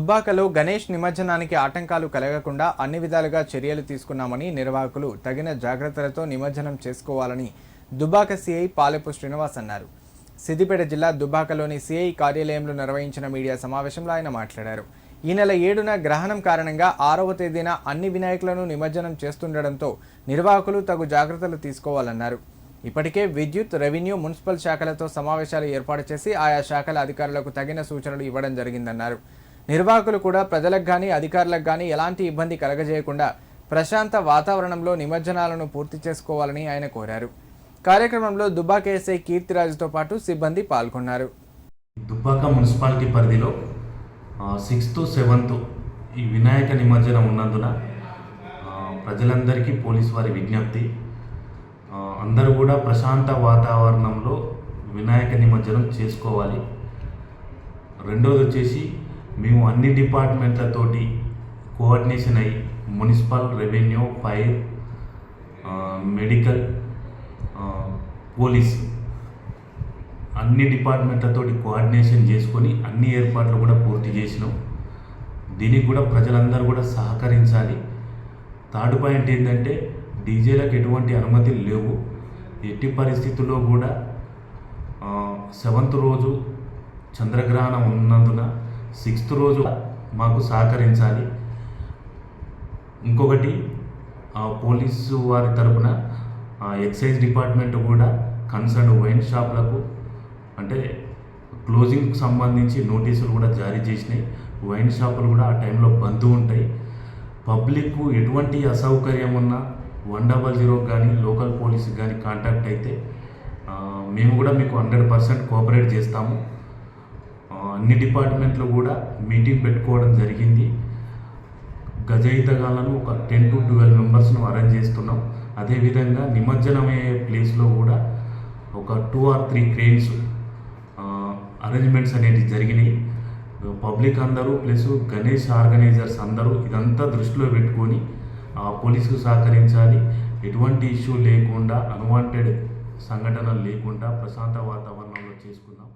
దుబ్బాకలో గణేష్ నిమజ్జనానికి ఆటంకాలు కలగకుండా అన్ని విధాలుగా చర్యలు తీసుకున్నామని నిర్వాహకులు తగిన జాగ్రత్తలతో నిమజ్జనం చేసుకోవాలని దుబ్బాక సిఐ పాలెపు శ్రీనివాస్ అన్నారు. సిద్దిపేట జిల్లా దుబ్బాకలోని సిఐ కార్యాలయంలో నిర్వహించిన మీడియా సమావేశంలో ఆయన మాట్లాడారు. ఈ నెల ఏడున గ్రహణం కారణంగా ఆరవ తేదీన అన్ని వినాయకులను నిమజ్జనం చేస్తుండటంతో నిర్వాహకులు తగు జాగ్రత్తలు తీసుకోవాలన్నారు. ఇప్పటికే విద్యుత్ రెవెన్యూ మున్సిపల్ శాఖలతో సమావేశాలు ఏర్పాటు చేసి ఆయా శాఖల అధికారులకు తగిన సూచనలు ఇవ్వడం జరిగిందన్నారు. నిర్వాహకులు కూడా ప్రజలకు కానీ అధికారులకు కానీ ఎలాంటి ఇబ్బంది కలగజేయకుండా ప్రశాంత వాతావరణంలో నిమజ్జనాలను పూర్తి చేసుకోవాలని ఆయన కోరారు. కార్యక్రమంలో దుబ్బాక ఎస్ఐ కీర్తిరాజుతో పాటు సిబ్బంది పాల్గొన్నారు. దుబ్బాక మున్సిపాలిటీ పరిధిలో సిక్స్త్ సెవెంత్ ఈ వినాయక నిమజ్జనం ఉన్నందున ప్రజలందరికీ పోలీస్ వారి విజ్ఞప్తి. అందరూ కూడా ప్రశాంత వాతావరణంలో వినాయక నిమజ్జనం చేసుకోవాలి. రెండోది వచ్చేసి మేము అన్ని డిపార్ట్మెంట్లతోటి కోఆర్డినేషన్ అయ్యి municipal revenue fire medical police అన్ని డిపార్ట్మెంట్లతోటి కోఆర్డినేషన్ చేసుకొని అన్ని ఏర్పాట్లు కూడా పూర్తి చేసినాం. దీనికి కూడా ప్రజలందరూ కూడా సహకరించాలి. థర్డ్ పాయింట్ ఏంటంటే డీజేలకు ఎటువంటి అనుమతులు లేవు. ఎట్టి పరిస్థితుల్లో కూడా సెవెంత్ రోజు చంద్రగ్రహణం ఉన్నందున సిక్స్త్ రోజు మాకు సహకరించాలి. ఇంకొకటి ఆ, పోలీసు వారి తరపున ఎక్సైజ్ డిపార్ట్మెంట్ కూడా కన్సర్న్ వైన్ షాప్లకు అంటే క్లోజింగ్కి సంబంధించి నోటీసులు కూడా జారీ చేసినాయి. వైన్ షాపులు కూడా ఆ టైంలో బంద్ ఉంటాయి. పబ్లిక్ ఎటువంటి అసౌకర్యం ఉన్నా వన్ డబల్ జీరో కానీ లోకల్ పోలీస్కి కానీ కాంటాక్ట్ అయితే మేము కూడా మీకు హండ్రెడ్ పర్సెంట్ కోఆపరేట్ చేస్తాము. అన్ని డిపార్ట్మెంట్లు కూడా మీటింగ్ పెట్టుకోవడం జరిగింది. గజయితగాళ్ళను ఒక టెన్ టు ట్వెల్వ్ మెంబర్స్ను అరేంజ్ చేస్తున్నాం. అదేవిధంగా నిమజ్జనమయ్యే ప్లేస్లో కూడా ఒక two or three cranes arrangements అనేవి జరిగినాయి. పబ్లిక్ అందరూ ప్లస్ గణేష్ ఆర్గనైజర్స్ అందరూ ఇదంతా దృష్టిలో పెట్టుకొని పోలీసుకు సహకరించాలి. ఎటువంటి ఇష్యూ లేకుండా అన్వాంటెడ్ సంఘటనలు లేకుండా ప్రశాంత వాతావరణంలో చేసుకుందాం.